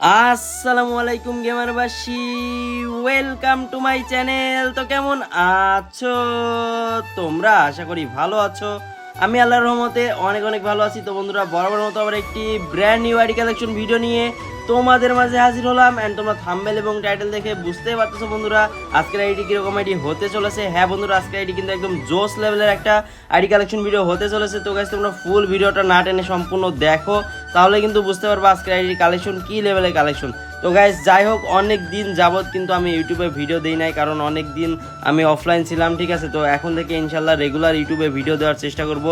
আসসালামু আলাইকুম গেমারবাসী ওয়েলকাম টু মাই চ্যানেল তো কেমন আছো? তোমরা আশা করি ভালো আছো। আমি আল্লাহর রহমতে অনেক অনেক ভালো আছি। তো বন্ধুরা বরাবর মতো আবার একটি brand new ID collection video নিয়ে তোমাদের মাঝে হাজির হলাম অ্যান্ড তোমরা থাম্বেল এবং টাইটেল দেখে বুঝতেই পারতেছো বন্ধুরা, আজকের আইডি কীরকম আইডি হতে চলেছে। হ্যাঁ বন্ধুরা, আজকের আইডি কিন্তু একদম জোস লেভেলের একটা আইডি কালেকশন ভিডিও হতে চলেছে। তো গাছ তোমরা ফুল ভিডিওটা না টেনে সম্পূর্ণ দেখো, তাহলে কিন্তু বুঝতে পারব আজকের আইডি কালেকশন কি লেভেলের কালেকশন তো গাইজ যাই হোক, অনেক দিন যাবত কিন্তু আমি ইউটিউবে ভিডিও দেই নাই, কারণ অনেক দিন আমি অফলাইন ছিলাম, ঠিক আছে? তো এখন থেকে ইনশাল্লাহ রেগুলার ইউটিউবে ভিডিও দেওয়ার চেষ্টা করব।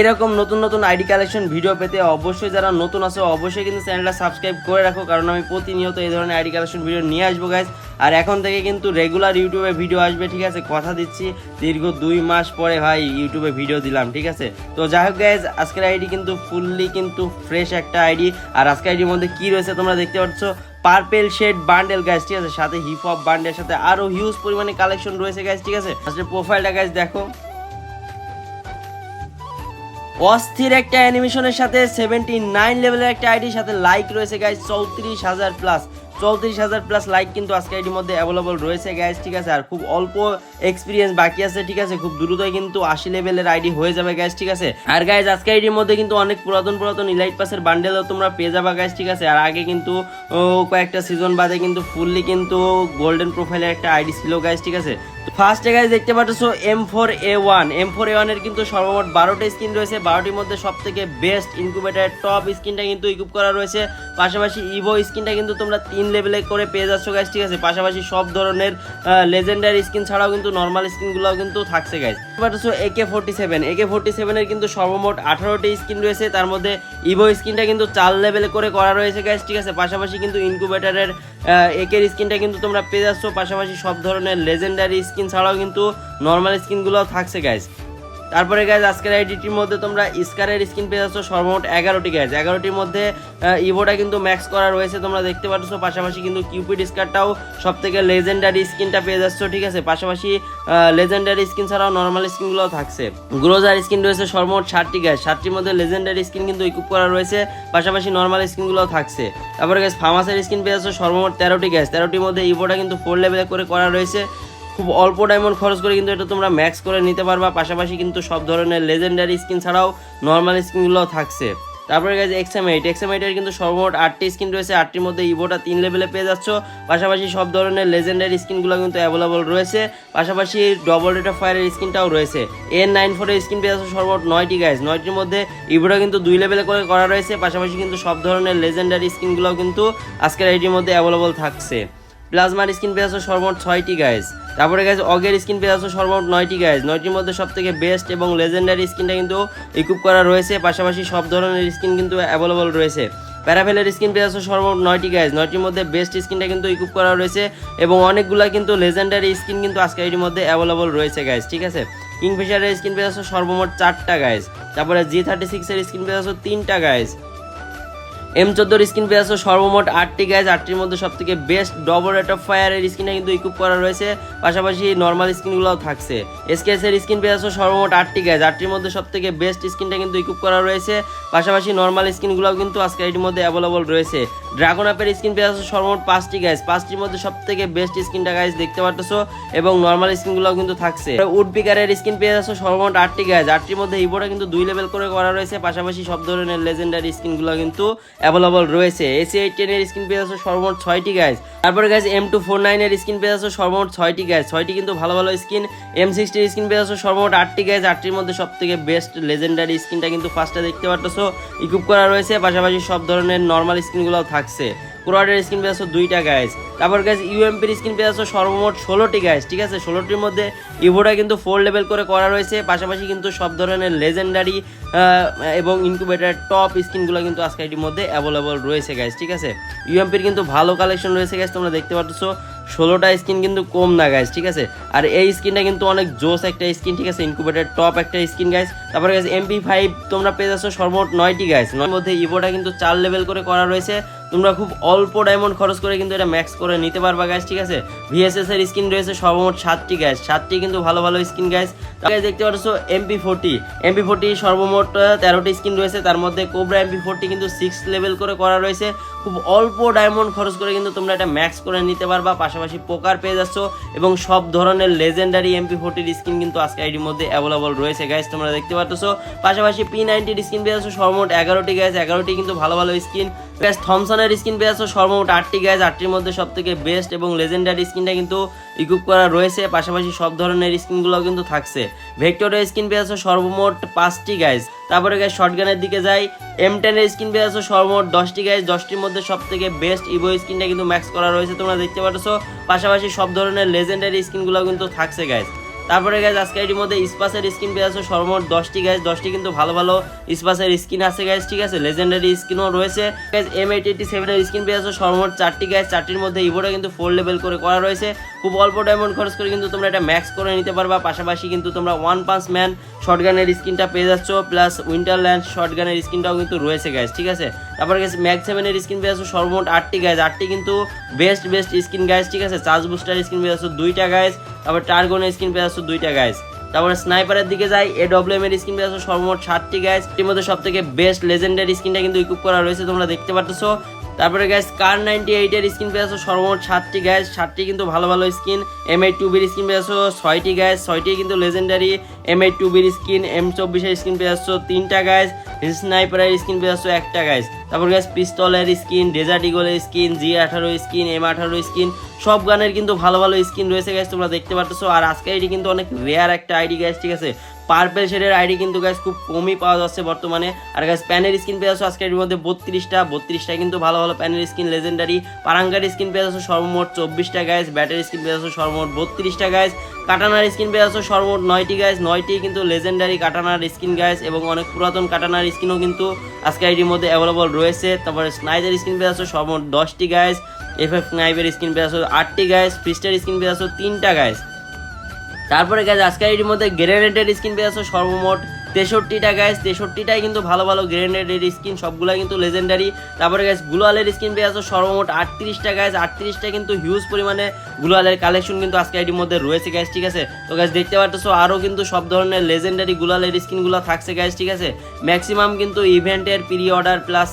এরকম নতুন নতুন আইডি কালেকশন ভিডিও পেতে অবশ্যই যারা নতুন আছে, অবশ্যই কিন্তু চ্যানেলটা সাবস্ক্রাইব করে রাখো, কারণ আমি প্রতিনিয়ত এই ধরনের আইডি কালেকশন ভিডিও নিয়ে আসব গাইজ আর এখন থেকে কিন্তু রেগুলার ইউটিউবে ভিডিও আসবে, ঠিক আছে? কথা দিচ্ছি, দীর্ঘ দুই মাস পরে, ভাই ইউটিউবে ভিডিও দিলাম, ঠিক আছে? তো যাই হোক গাইজ আজকের আইডি কিন্তু ফুললি কিন্তু ফ্রেশ একটা আইডি আর আজকের আইডির মধ্যে কি রয়েছে তোমরা দেখতে পাচ্ছ? পার্পেল শেড বান্ডেল গাইজ ঠিক আছে? সাথে হিপ হপ বান্ডেল সাথে আরও হিউজ পরিমাণে কালেকশন রয়েছে গাইজ ঠিক আছে? আসলে প্রোফাইলটা গাইজ দেখো। অস্থির একটা অ্যানিমেশনের সাথে সেভেন্টি নাইন লেভেলের একটা আইডির সাথে লাইক রয়েছে গাইজ চৌত্রিশ হাজার প্লাস চৌত্রিশ হাজার প্লাস লাইক কিন্তু আজকে এটির মধ্যে অ্যাভেলেবল রয়েছে গ্যাস ঠিক আছে? আর খুব অল্প এক্সপিরিয়েন্স বাকি আছে, ঠিক আছে? খুব দ্রুতই কিন্তু আশি লেভেলের আইডি হয়ে যাবে গ্যাস ঠিক আছে? আর গ্যাস আজকে আইডির মধ্যে কিন্তু অনেক পুরাতন পুরাতন ইলাইট পাসের বান্ডেলও তোমরা পেয়ে যাবা গ্যাস ঠিক আছে? আর আগে কিন্তু কয়েকটা সিজন বাদে কিন্তু ফুললি কিন্তু গোল্ডেন প্রোফাইলের একটা আইডি ছিল গ্যাস ঠিক আছে? ফার্স্টে গাইজ দেখতে পাচ্ছ M four A one M four A ওয়ানের কিন্তু সর্বমোট বারোটা স্কিন রয়েছে। বারোটির মধ্যে সব থেকে বেস্ট ইনকুবেটার টপ স্কিনটা কিন্তু ইকুপ করা রয়েছে। পাশাপাশি ইভো স্কিনটা কিন্তু তোমরা তিন লেভেলে করে পেয়ে যাচ্ছ গাইজ ঠিক আছে? পাশাপাশি সব ধরনের লেজেন্ডারি স্কিন ছাড়াও কিন্তু নর্মাল স্কিনগুলোও কিন্তু থাকছে গাইজ পাচ্ছ একে ফোর্টি সেভেন একে ফোর্টি সেভেনের কিন্তু সর্বমোট আঠারোটি স্কিন রয়েছে। তার মধ্যে ইভো স্কিনটা কিন্তু চার লেভেলে করে করা রয়েছে গাইজ ঠিক আছে? পাশাপাশি কিন্তু ইনকুবেটারের একের স্কিনটা কিন্তু তোমরা পেয়ে যাচ্ছ। পাশাপাশি সব ধরনের লেজেন্ডারি স্কিন ছাড়াও কিন্তু নর্মাল স্কিনগুলোও থাকছে গাইজ তারপরে গাইজ আজকের আইডিটির মধ্যে তোমরা স্কারের স্ক্রিন পেয়ে যাচ্ছ সর্বমোট এগারোটি গাইজ এগারোটির মধ্যে ইভোটা কিন্তু ম্যাক্স করা রয়েছে, তোমরা দেখতে পাচ্ছ পাশাপাশি কিন্তু কিউপিড স্কারটাও সব থেকে লেজেন্ডারি স্কিনটা পেয়ে যাচ্ছ, ঠিক আছে? পাশাপাশি লেজেন্ডারি স্কিন ছাড়াও নর্মাল স্কিনগুলোও থাকছে। গ্রোজার স্কিন রয়েছে সর্বমোট ষাটটি গাইজ ষাটটির মধ্যে লেজেন্ডারি স্কিন কিন্তু ইকুপ করা রয়েছে, পাশাপাশি নর্মাল স্কিনগুলোও থাকছে। তারপরে গাইজ ফার্মাসের স্কিন পেয়ে যাচ্ছ সর্বমোট তেরোটি গাইজ তেরোটির মধ্যে ইভোটা কিন্তু ফোর লেভেলে করে করা রয়েছে। খুব অল্প ডায়মন্ড খরচ করে কিন্তু এটা তোমরা ম্যাক্স করে নিতে পারবা। পাশাপাশি কিন্তু সব ধরনের লেজেন্ডারি স্কিন ছাড়াও নর্মাল স্কিনগুলোও থাকছে। তারপরে গেছে এক্সএম এইট এক্সএম এইটের কিন্তু সর্বমোট আটটি স্কিন রয়েছে। আটটির মধ্যে ইভোটা তিন লেভেলে পেয়ে যাচ্ছ। পাশাপাশি সব ধরনের লেজেন্ডারি স্কিনগুলো কিন্তু অ্যাভেলেবল রয়েছে। পাশাপাশি ডবল রেট অফ ফায়ারের স্কিনটাও রয়েছে। এন নাইন ফোরের স্কিন পেয়ে যাচ্ছ সর্বমোট নয়টি গাইজ নয়টির মধ্যে ইভোটা কিন্তু দুই লেভেলে করে করা রয়েছে। পাশাপাশি কিন্তু সব ধরনের লেজেন্ডারি স্কিনগুলোও কিন্তু আজকের আইডির মধ্যে অ্যাভেলেবল থাকছে। প্লাজমার স্কিন পেয়ে আছো সর্বমোট ছয়টি গাইজ তারপরে গাইজ অগের স্কিন পেয়ে আছো সর্বমোট নয়টি গাইজ নয়টির মধ্যে সব থেকে বেস্ট এবং লেজেন্ডারি স্কিনটা কিন্তু ইকুপ করা রয়েছে। পাশাপাশি সব ধরনের স্কিন কিন্তু অ্যাভেলেবল রয়েছে। প্যারাফেলের স্কিন পেয়ে আছো সর্বমোট নয়টি গাইজ নয়টির মধ্যে বেস্ট স্কিনটা কিন্তু ইকুপ করা রয়েছে এবং অনেকগুলা কিন্তু লেজেন্ডারি স্কিন কিন্তু আজকে এটির মধ্যে অ্যাভেলেবল রয়েছে গাইজ ঠিক আছে? কিংফিশারের স্কিন পেয়ে আছো সর্বমোট চারটা গাইজ তারপরে জি থার্টি সিক্সের স্কিন পেয়ে আছো তিনটা গাইজ এম চোদ্দোর স্ক্রিন পেয়ে আসো সর্বমোট আটটি গ্যাস আটটির মধ্যে সব থেকে বেস্ট ডবল রেট অফ ফায়ারের স্ক্রিনটা কিন্তু ইকুপ করা রয়েছে। পাশাপাশি নর্মাল স্ক্রিনগুলোও থাকছে। এসকেএস এর স্ক্রিন পেয়ে আসো সর্বমোট আটটি গ্যাস আটটির মধ্যে সব থেকে বেস্ট স্ক্রিনটা কিন্তু ইকুপ করা রয়েছে। পাশাপাশি নর্মাল স্ক্রিনগুলোও কিন্তু আজকে এটির মধ্যে অ্যাভেলেবল রয়েছে। ড্রাগন অ্যাপের স্কিন পেয়ে আছো সর্বমোট পাঁচটি গাইজ পাঁচটির মধ্যে সব থেকে বেস্ট স্কিনটা গাইজ দেখতে পারতেছো এবং নর্মাল স্কিনগুলোও কিন্তু থাকছে। উড পিকারের স্কিন পেয়ে আছো সর্বমোট আটটি গাইজ আটটির মধ্যে ইভোটা কিন্তু দুই লেভেল করে করা রয়েছে, পাশাপাশি সব ধরনের লেজেন্ডারি স্কিনগুলো কিন্তু অ্যাভেলেবল রয়েছে। এসি এইট টেনের স্ক্রিন পেয়ে আছো সর্বমোট ছয়টি গাইজ তারপরে গাইজ এম টু ফোর নাইনের স্ক্রিন পেয়ে আছো সর্বমোট ছয়টি গাইজ ছয়টি কিন্তু ভালো ভালো স্কিন এম সিক্সটির স্ক্রিন পেয়ে আছো সর্বমোট আটটি গাইজ আটটির মধ্যে সব থেকে বেস্ট লেজেন্ডারি স্কিনটা কিন্তু ফার্স্টে দেখতে পারতেছো। ইকুপ করা রয়েছে, পাশাপাশি সব ধরনের নর্মাল স্কিনগুলোও থাকছে ক্রোয়াডের স্কিন পেয়ে আছো দুইটা গাইজ তারপর গাইজ ইউএমপির স্কিন পেয়ে আছো সর্বমোট ষোলোটি গাইজ ঠিক আছে? ষোলোটির মধ্যে ইভোটা কিন্তু ফোর লেভেল করে করা রয়েছে। পাশাপাশি কিন্তু সব ধরনের লেজেন্ডারি এবং ইনকিউবেটার টপ স্কিনগুলো কিন্তু আজকে এটির মধ্যে অ্যাভেলেবল রয়েছে গাইজ ঠিক আছে? ইউএমপির কিন্তু ভালো কালেকশন রয়েছে গাইজ তোমরা দেখতে পাচ্ছ ষোলোটা স্কিন কিন্তু কম না গাইজ ঠিক আছে? আর এই স্কিনটা কিন্তু অনেক জোস একটা স্কিন ঠিক আছে? ইনকুবেটার টপ একটা স্কিন গাইজ তারপরে গেছে এমপি ফাইভ তোমরা পেয়ে যাচ্ছ সর্বমোট নয়টি গাইজ নয় মধ্যে ইভোটা কিন্তু চার লেভেল করে করা রয়েছে। তোমরা খুব অল্প ডায়মন্ড খরচ করে কিন্তু এটা ম্যাক্স করে নিতে পারবা গ্যাস ঠিক আছে? ভিএসএস এর স্কিন রয়েছে সর্বমোট সাতটি গ্যাস সাতটি কিন্তু ভালো ভালো স্কিন তাকে দেখতে পাচ্ছ এমপি ফোর্টি এমপি ফোর্টি সর্বমোট তেরোটি স্কিন রয়েছে। তার মধ্যে কোবরা এমপি ফোর্টি কিন্তু সিক্স লেভেল করে করা রয়েছে। খুব অল্প ডায়মন্ড খরচ করে কিন্তু তোমরা এটা ম্যাক্স করে নিতে পারবা। পাশাপাশি পোকার পেয়ে যাচ্ছ এবং সব ধরনের লেজেন্ডারি এমপি ফোর্টির স্কিন কিন্তু আজকে আইডির মধ্যে অ্যাভেলেবল রয়েছে গাইজ তোমরা দেখতে পাচ্ছ পাশাপাশি পি নাইনটির স্কিন পেয়ে যাচ্ছ সর্বমোট এগারোটি গাইজ এগারোটি কিন্তু ভালো ভালো স্কিন গ্যাস থমসনের স্কিন পেয়ে যাচ্ছ সর্বমোট আটটি গাইজ আটটির মধ্যে সব থেকে বেস্ট এবং লেজেন্ডারি স্কিনটা কিন্তু ইকুইপ করা রয়েছে। পাশাপাশি সব ধরনের স্কিনগুলো কিন্তু থাকছে। ভেক্টরের স্কিন পেয়ে যাচ্ছ সর্বমোট পাঁচটি গাইজ তারপরে গাইজ শর্টগানের দিকে যাই। এম টেনের স্কিন পেয়ে যাচ্ছ সর্বমোট দশটি গাইজ দশটির মধ্যে সব থেকে বেস্ট ইভো স্কিনটা কিন্তু ম্যাক্স করা রয়েছে, তোমরা দেখতে পাচ্ছ পাশাপাশি সব ধরনের লেজেন্ডারি স্কিনগুলো কিন্তু থাকছে গাইজ তারপরে গাইজ আজকে এটির মধ্যে স্পাসের স্কিন পেয়ে আসো সর্বমোট দশটি গ্যাস দশটি কিন্তু ভালো ভালো স্পাসের স্কিন আছে গাইজ ঠিক আছে? লেজেন্ডারি স্কিনও রয়েছে। গ্যাস এম এইট এইটি সেভেনের স্কিন পেয়ে আসো সর্বমোট চারটি গ্যাস চারটির মধ্যে ইভোটা কিন্তু ফোর লেভেল করে করা রয়েছে। খুব অল্প ডায়মন্ড খরচ করে কিন্তু তোমরা এটা ম্যাক্স করে নিতে পারবা। পাশাপাশি কিন্তু তোমরা ওয়ান পাঁচ ম্যান শর্টগানের স্কিনটা পেয়ে যাচ্ছ প্লাস উইন্টারল্যান্ড শর্টগানের স্কিনটাও কিন্তু রয়েছে গাইজ ঠিক আছে? তারপরে গেছে ম্যাক্স সেভেনের স্কিন পেয়ে যাচ্ছ সর্বমোট আটটি গাইজ আটটি কিন্তু বেস্ট বেস্ট স্কিন গাইজ ঠিক আছে? চার্জ বুস্টার স্কিন পেয়ে যাচ্ছ দুইটা গাইজ তারপর টার্গনের স্কিন পেয়ে যাচ্ছ দুইটা গাইজ তারপরে স্নাইপারের দিকে যাই এ ডব্লিউএম এর স্কিন পেয়ে যাচ্ছ সর্বমোট ষাটটি গাইজ এর মধ্যে সব থেকে বেস্ট লেজেন্ডারি স্কিনটা কিন্তু ইকুইপ করা রয়েছে, তোমরা দেখতে পাচ্ছ তারপরে গ্যাস কার নাইনটি এইটের স্কিন পেয়ে যাচ্ছ সর্বমোট সাতটি গ্যাস সাতটি কিন্তু ভালো ভালো স্কিন এম এইট টু বির স্কিন পেয়ে যাচ্ছ ছয়টি গ্যাস ছয়টি কিন্তু লেজেন্ডারি এম এইট টু বির স্কিন এম চব্বিশের স্কিন পেয়ে যাচ্ছ তিনটা গ্যাস স্নাইপারের স্কিন পেয়ে যাচ্ছ একটা গ্যাস তারপর গ্যাস পিস্তলের স্কিন ডেজার্ট ইগলের স্কিন জি আঠারো স্কিন এম আঠারো স্কিন সব গানের কিন্তু ভালো ভালো স্কিন রয়েছে গ্যাস তোমরা দেখতে পারতেছো। আর আজকে আইডি কিন্তু অনেক রেয়ার একটা আইডি গ্যাস ঠিক আছে? পার্পেল শেডের আইডি কিন্তু গ্যাস খুব কমই পাওয়া যাচ্ছে বর্তমানে। আর গ্যাস প্যানের স্কিন পেয়ে যাচ্ছ আজকে এর মধ্যে বত্রিশটা। বত্রিশটা কিন্তু ভালো ভালো প্যানের স্কিন লেজেন্ডারি পারাঙ্গার স্কিন পেয়ে যাচ্ছ সর্বমোট চব্বিশটা গ্যাস ব্যাটারি স্কিন পেয়ে যাচ্ছ সর্বমোট বত্রিশটা গ্যাস কাটানার স্কিন পেয়ে যাচ্ছ সর্বমোট নয়টি গ্যাস নয়টি কিন্তু লেজেন্ডারি কাটানার স্কিন গ্যাস এবং অনেক পুরাতন কাটানার স্কিনও কিন্তু আজকে আইডির মধ্যে অ্যাভেলেবল রয়েছে। তারপরে স্নাইজের স্কিন পেয়ে যাচ্ছ সর্বমোট দশটি গ্যাস এফ এফ নাইভের স্কিন পেয়ে যাচ্ছ আটটি গ্যাস ফ্রিস্টের স্কিন পেয়ে যাচ্ছ তিনটা গ্যাস তারপরে গ্যাস আজকে এটির মধ্যে গ্রেনেডের স্কিন পেয়ে যাচ্ছ সর্বমোট তেষট্টিটা গ্যাস তেষট্টিটাই কিন্তু ভালো ভালো গ্রেনেডের স্কিন সবগুলো কিন্তু লেজেন্ডারি তারপরে গ্যাস গুলালের স্কিন পেয়ে যাচ্ছ সর্বমোট আটত্রিশটা গ্যাস আটত্রিশটা কিন্তু হিউজ পরিমাণে গুলালের কালেকশন কিন্তু আজকে এটির মধ্যে রয়েছে গ্যাস ঠিক আছে? তো গ্যাস দেখতে পারতেছো আরও কিন্তু সব ধরনের লেজেন্ডারি গুলালের স্কিনগুলো থাকছে গ্যাস ঠিক আছে? ম্যাক্সিমাম কিন্তু ইভেন্টের প্রি অর্ডার প্লাস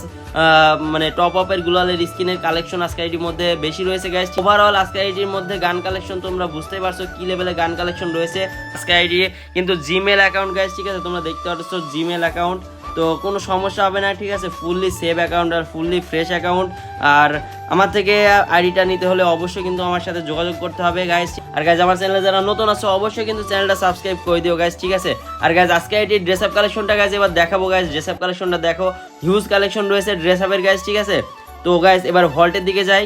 মানে টপ আপের গুলালের স্কিনের কালেকশন আজকে আইডির মধ্যে বেশি রয়েছে গাইস ওভারঅল আজকে আইডির মধ্যে গান কালেকশন তোমরা বুঝতেই পারছ কি লেভেলে গান কালেকশন রয়েছে আজকে আইডি কিন্তু জিমেল অ্যাকাউন্ট গাইস ঠিক আছে? তোমরা দেখতে পাচ্ছ জিমেল অ্যাকাউন্ট তো কোনো সমস্যা হবে না, ঠিক আছে? ফুললি সেভ অ্যাকাউন্ট আর ফুললি ফ্রেশ অ্যাকাউন্ট আর আমার থেকে আইডিটা নিতে হলে অবশ্যই কিন্তু আমার সাথে যোগাযোগ করতে হবে গাইস আর গাইজ আমার চ্যানেলে যারা নতুন আছো, অবশ্যই কিন্তু চ্যানেলটা সাবস্ক্রাইব করে দিও গাইস ঠিক আছে? আর গাইজ আজকে আইডি ড্রেস আপ কালেকশনটা গাইজ এবার দেখাবো গাইজ ড্রেস আপ কালেকশনটা দেখো। হিউজ কালেকশন রয়েছে ড্রেস আপের গাইজ ঠিক আছে? তো গাইজ এবার ভল্টের দিকে যাই।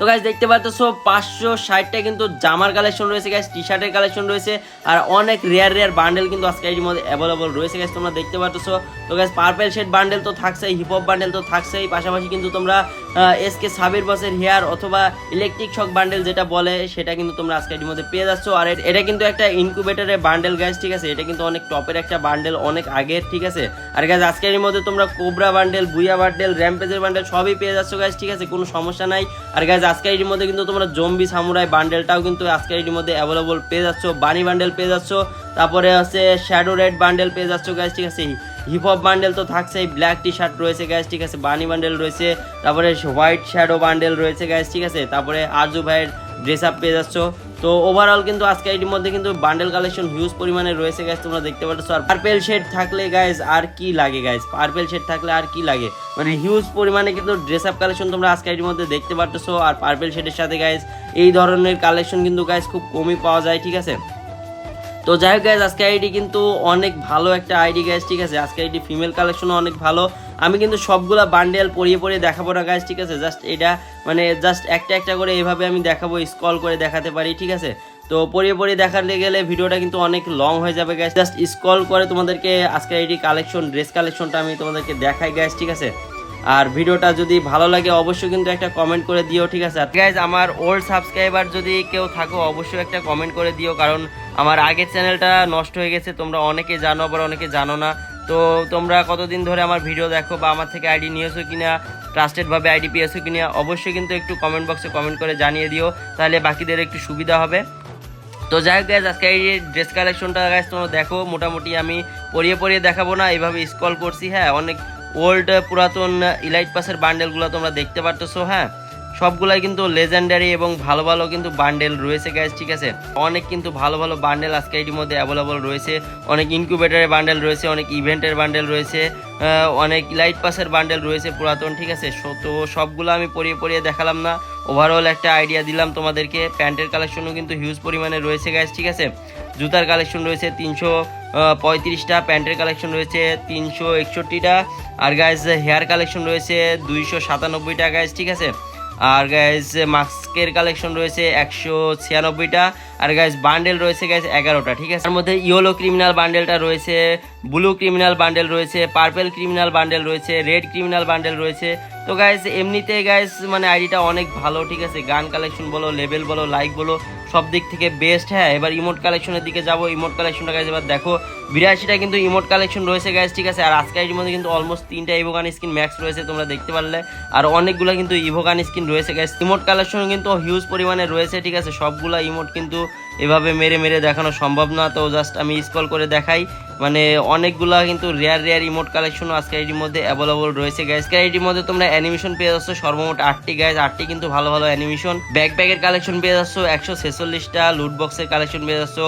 তো গাইজ দেখতে পাচ্ছ পাঁচশো ষাটটা কিন্তু জামার কালেকশন রয়েছে গাইজ টি শার্টের কালেকশন রয়েছে, আর অনেক রেয়ার রেয়ার বান্ডেল কিন্তু আজকে এর মধ্যে অ্যাভেলেবল রয়েছে গাইজ তোমরা দেখতে পাচ্ছ তো গাইজ পার্পেল শেড বান্ডেল তো থাকছেই হিপ হপ বান্ডেল তো থাকছেই, পাশাপাশি কিন্তু তোমরা এস কে সাবির বসের হেয়ার অথবা ইলেকট্রিক শক বান্ডেল যেটা বলে, সেটা কিন্তু তোমরা আজকে এর মধ্যে পেয়ে যাচ্ছ। আর এটা কিন্তু একটা ইনকুবেটরের বান্ডেল গাইজ ঠিক আছে? এটা কিন্তু অনেক টপের একটা বান্ডেল অনেক আগের, ঠিক আছে? আর গাইজ আজকের মধ্যে তোমরা কোবরা বান্ডেল বুইয়া বান্ডেল র্যাম্পেজের বান্ডেল সবই পেয়ে যাচ্ছ গাইজ ঠিক আছে? কোনো সমস্যা নাই। আর গাইজ আজকে এটির মধ্যে কিন্তু তোমরা জম্বি সামুরাই বান্ডেলটাও কিন্তু আজকের এটির মধ্যে অ্যাভেলেবল পেয়ে যাচ্ছ। বানি বান্ডেল পেয়ে যাচ্ছ। তারপরে হচ্ছে শ্যাডো রেড বান্ডেল পেয়ে যাচ্ছ গ্যাস ঠিক আছে? হিপ হপ বান্ডেল তো থাকছেই ব্ল্যাক টি শার্ট রয়েছে গ্যাস ঠিক আছে? বানি বান্ডেল রয়েছে। তারপরে হোয়াইট শ্যাডো বান্ডেল রয়েছে গ্যাস ঠিক আছে? তারপরে আরজু ভাইয়ের ড্রেস আপ পেয়ে যাচ্ছ। তো ওভারঅল কিন্তু আজকে এটির মধ্যে কিন্তু বান্ডেল কালেকশন হিউজ পরিমাণে রয়েছে গ্যাস তোমরা দেখতে পাচ্ছ আর পার্পেল শেড থাকলে গাইজ আর কি লাগে গাইজ পার্পেল শেড থাকলে আর কি লাগে? মানে হিউজ পরিমাণে কিন্তু ড্রেস আপ কালেকশন তোমরা আজকে এটির মধ্যে দেখতে পারতেছো। আর পার্পেল শেডের সাথে গাইজ এই ধরনের কালেকশন কিন্তু গাইজ খুব কমই পাওয়া যায়, ঠিক আছে? তো যাই হোক গ্যাস আজকে আইডি কিন্তু অনেক ভালো একটা আইডি গ্যাস ঠিক আছে? আজকে আইডি ফিমেল কালেকশনও অনেক ভালো। আমি কিন্তু সবগুলা বান্ডেল পরিয়ে পরিয়ে দেখাবো না গাইজ ঠিক আছে? জাস্ট এটা মানে জাস্ট একটা একটা করে এভাবে আমি দেখাবো স্কল করে দেখাতে পারি, ঠিক আছে? তো পরিয়ে পরিয়ে দেখাতে গেলে ভিডিওটা কিন্তু অনেক লং হয়ে যাবে গ্যাস জাস্ট স্কল করে তোমাদেরকে আজকে আইডি কালেকশন ড্রেস কালেকশনটা আমি তোমাদেরকে দেখাই গ্যাস ঠিক আছে? আর ভিডিওটা যদি ভালো লাগে, অবশ্যই কিন্তু একটা কমেন্ট করে দিও, ঠিক আছে? গাইজ আমার ওল্ড সাবস্ক্রাইবার যদি কেউ থাকো, অবশ্যই একটা কমেন্ট করে দিও, কারণ আমার আগের চ্যানেলটা নষ্ট হয়ে গেছে, তোমরা অনেকে জানো আবার অনেকে জানো না। তো তোমরা কতদিন ধরে আমার ভিডিও দেখো বা আমার থেকে আইডি নিয়েছো কিনা, ট্রাস্টেডভাবে আইডি পেয়েছ কিনা, অবশ্যই কিন্তু একটু কমেন্ট বক্সে কমেন্ট করে জানিয়ে দিও, তাহলে বাকিদের একটু সুবিধা হবে। তো যাই হোক গাইজ আজকে এই ড্রেস কালেকশনটা গাইজ তোমরা দেখো, মোটামুটি আমি পরিয়ে পরিয়ে দেখাবো না, এইভাবে স্কল করছি হ্যাঁ অনেক ওল্ড পুরাতন ইলাইট পাসের বান্ডেলগুলো তোমরা দেখতে পারতেছো হ্যাঁ। সবগুলাই কিন্তু লেজেন্ডারি এবং ভালো ভালো কিন্তু বান্ডেল রয়েছে গ্যাস ঠিক আছে? অনেক কিন্তু ভালো ভালো বান্ডেল আজকে এটির মধ্যে অ্যাভেলেবল রয়েছে। অনেক ইনকিউবেটারের বান্ডেল রয়েছে, অনেক ইভেন্টের বান্ডেল রয়েছে অনেক লাইট পাসের বান্ডেল রয়েছে পুরাতন, ঠিক আছে? তো সবগুলো আমি পরিয়ে পরিয়ে দেখালাম না। ওভারঅল একটা আইডিয়া দিলাম তোমাদেরকে। প্যান্টের কালেকশনও কিন্তু হিউজ পরিমাণে রয়েছে গ্যাস ঠিক আছে? জুতার কালেকশন রয়েছে তিনশো পঁয়ত্রিশটা, প্যান্টের কালেকশন রয়েছে তিনশো একষট্টিটা, আর গাইজ হেয়ার কালেকশন রয়েছে দুইশো সাতানব্বইটা গাইজ ঠিক আছে? আর গাইজ মাস্কের কালেকশন রয়েছে একশো ছিয়ানব্বইটা। আর গাইজ বান্ডেল রয়েছে গাইজ এগারোটা, ঠিক আছে? তার মধ্যে ইয়েলো ক্রিমিনাল বান্ডেলটা রয়েছে ব্লু ক্রিমিনাল বান্ডেল রয়েছে পার্পেল ক্রিমিনাল বান্ডেল রয়েছে রেড ক্রিমিনাল বান্ডেল রয়েছে। তো গাইজ এমনিতে গাইজ মানে আইডিটা অনেক ভালো, ঠিক আছে? গান কালেকশন বলো লেভেল বলো লাইক বলো সব দিক থেকে বেস্ট হ্যাঁ এবার ইমোট কালেকশনের দিকে যাব। ইমোট কালেকশনটা গাইজ এবার দেখো, বিরাশিটা কিন্তু ইমোট কালেকশন রয়েছে গাইজ ঠিক আছে? আর আজকে মধ্যে কিন্তু অলমোস্ট তিনটা ইভোগান স্কিন ম্যাক্স রয়েছে, তোমরা দেখতে পারলে। আর অনেকগুলো কিন্তু ইভোগান স্কিন রয়েছে গাইজ ইমোট কালেকশন কিন্তু হিউজ পরিমাণে রয়েছে, ঠিক আছে? সবগুলা ইমোট কিন্তু এভাবে মেরে মেরে দেখানো সম্ভব না। তো জাস্ট আমি স্কল করে দেখাই। মানে অনেকগুলা কিন্তু রেয়ার রেয়ার ইমোট কালেকশনও আজকে আইডির মধ্যে অ্যাভেলেবল রয়েছে গাইজ আইডির মধ্যে তোমরা অ্যানিমেশন পেয়ে যাচ্ছ সর্বমোট আটটি গাইজ আটটি কিন্তু ভালো ভালো অ্যানিমেশন ব্যাক ব্যাগের কালেকশন পেয়ে যাচ্ছ একশো ছেচল্লিশটা লুট বক্সের কালেকশন পেয়ে যাচ্ছ,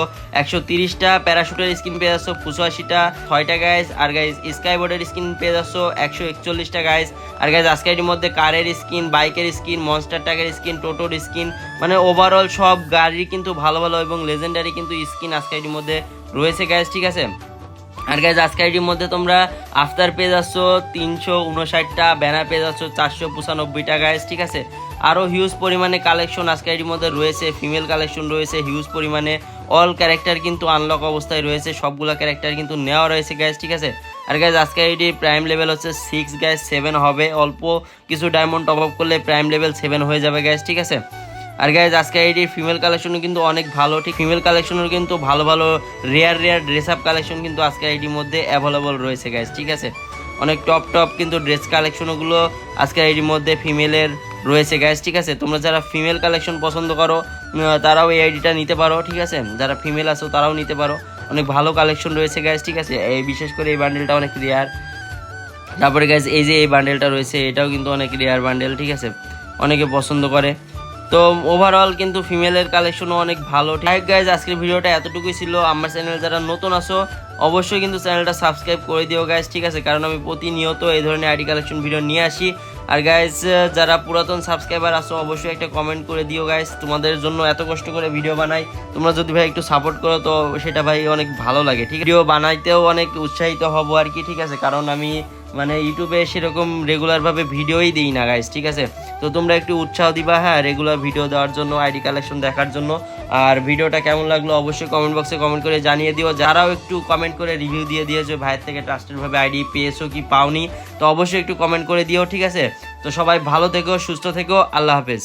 একশো তিরিশটা প্যারাশুটের স্কিন পেয়ে যাচ্ছ পঁচাশিটা ছয়টা গাইজ আর গাইজ স্কাই বোর্ডের স্কিন পেয়ে যাচ্ছ, একশো একচল্লিশটা গাইজ আর গাইজ আজকে আইডির মধ্যে কারের স্কিন বাইকের স্কিন মনস্টার ট্যাগের স্কিন টোটোর স্কিন মানে ওভারঅল সব গাড়ির কিন্তু ভালো ভালো এবং লেজেন্ডারি কিন্তু স্কিন আজকে আইডির মধ্যে রয়েছে গাইজ ঠিক আছে? আর গাইজ আজকে আইডির মধ্যে তোমরা আফতার পেয়ে যাচ্ছ, তিনশো উনষাটটা ব্যানার পেয়ে যাচ্ছ, চারশো পঁচানব্বইটা গাইজ ঠিক আছে? আরও হিউজ পরিমাণে কালেকশন আজকে আইডির মধ্যে রয়েছে ফিমেল কালেকশন রয়েছে হিউজ পরিমাণে অল ক্যারেক্টার কিন্তু আনলক অবস্থায় রয়েছে, সবগুলো ক্যারেক্টার কিন্তু নেওয়া রয়েছে গ্যাস ঠিক আছে? আর গ্যাস আজকে আইডি প্রাইম লেভেল হচ্ছে সিক্স গ্যাস সেভেন হবে, অল্প কিছু ডায়মন্ড টপ আপ করলে প্রাইম লেভেল সেভেন হয়ে যাবে গ্যাস ঠিক আছে? আর গাইজ আজকে আইডির ফিমেল কালেকশনও কিন্তু অনেক ভালো, ঠিক ফিমেল কালেকশনের কিন্তু ভালো ভালো rare rare dress up collection কিন্তু আজকে এটির মধ্যে অ্যাভেলেবল রয়েছে গাইজ ঠিক আছে? অনেক টপ টপ কিন্তু ড্রেস কালেকশনগুলো আজকে এটির মধ্যে ফিমেলের রয়েছে গ্যাস ঠিক আছে? তোমরা যারা ফিমেল কালেকশন পছন্দ করো তারাও এই আইডিটা নিতে পারো, ঠিক আছে? যারা ফিমেল আছো, তারাও নিতে পারো। অনেক ভালো কালেকশন রয়েছে গ্যাস ঠিক আছে? এই বিশেষ করে এই বান্ডেলটা অনেক রেয়ার তারপরে গ্যাস এই যে এই বান্ডেলটা রয়েছে, এটাও কিন্তু অনেক রেয়ার বান্ডেল ঠিক আছে? অনেকে পছন্দ করে। তো ওভারঅল কিন্তু ফিমেলের কালেকশনও অনেক ভালো, ঠিক গাইজ আজকের ভিডিওটা এতটুকুই ছিল। আমার চ্যানেল যারা নতুন আসো অবশ্যই কিন্তু চ্যানেলটা সাবস্ক্রাইব করে দিও গাইজ ঠিক আছে? কারণ আমি প্রতিনিয়ত এই ধরনের আইডি কালেকশন ভিডিও নিয়ে আসি। আর গাইজ যারা পুরাতন সাবস্ক্রাইবার আসো অবশ্যই একটা কমেন্ট করে দিও গাইজ তোমাদের জন্য এত কষ্ট করে ভিডিও বানাই। তোমরা যদি ভাই একটু সাপোর্ট করো, তো সেটা ভাই অনেক ভালো লাগে, ঠিক ভিডিও বানাইতেও অনেক উৎসাহিত হব আর কি, ঠিক আছে? কারণ আমি মানে ইউটিউবে সেরকম রেগুলারভাবে ভিডিওই দিই না গাইজ ঠিক আছে? তো তোমরা একটু উৎসাহ দিবা হ্যাঁ রেগুলার ভিডিও দেওয়ার জন্য আইডি কালেকশন দেখার জন্য। আর ভিডিওটা কেমন লাগল অবশ্যই কমেন্ট বক্সে কমেন্ট করে জানিয়ে দিও। যারাও একটু কমেন্ট করে রিভিউ দিয়ে দিয়েছ, ভাইয়ের থেকে ট্রাস্টেডভাবে আইডি পেয়েছ কি পাওনি, তো অবশ্যই একটু কমেন্ট করে দিও, ঠিক আছে? তো সবাই ভালো থেকো, সুস্থ থেকো, আল্লাহ হাফেজ।